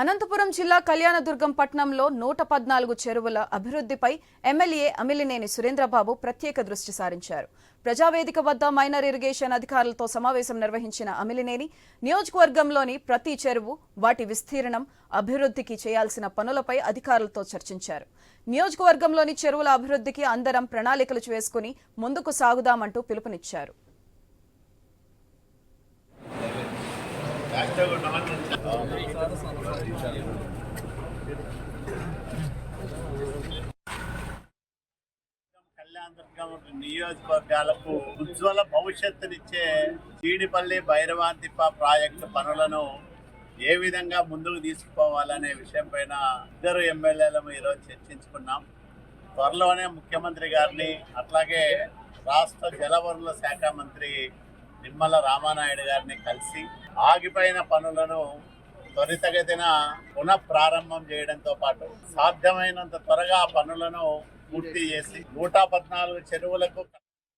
అనంతపురం జిల్లా కళ్యాణదుర్గం పట్టణంలో నూట పద్నాలుగు చెరువుల అభివృద్ధిపై ఎమ్మెల్యే అమిలినేని సురేంద్రబాబు ప్రత్యేక దృష్టి సారించారు. ప్రజావేదిక వద్ద మైనర్ ఇరిగేషన్ అధికారులతో సమావేశం నిర్వహించిన అమిలినేని నియోజకవర్గంలోని ప్రతి చెరువు వాటి విస్తీర్ణం అభివృద్ధికి చేయాల్సిన పనులపై అధికారులతో చర్చించారు. నియోజకవర్గంలోని చెరువుల అభివృద్ధికి అందరం ప్రణాళికలు చేసుకుని ముందుకు సాగుదామంటూ పిలుపునిచ్చారు. కళ్యాణదుర్గం నియోజకవర్గాలకు ఉజ్వల భవిష్యత్తునిచ్చే చీడిపల్లి భైరవాంతిప్ప ప్రాజెక్టు పనులను ఏ విధంగా ముందుకు తీసుకుపోవాలనే విషయం పైన ఇద్దరు ఎమ్మెల్యేలను ఈరోజు చర్చించుకున్నాం. త్వరలోనే ముఖ్యమంత్రి గారిని అట్లాగే రాష్ట్ర జలవనరుల శాఖ మంత్రి నిమ్మల రామానాయుడు గారిని కలిసి ఆగిపోయిన పనులను త్వరితగతిన పునః ప్రారంభం చేయడంతో పాటు సాధ్యమైనంత త్వరగా పనులను పూర్తి చేసి నూట పద్నాలుగు చెరువులకు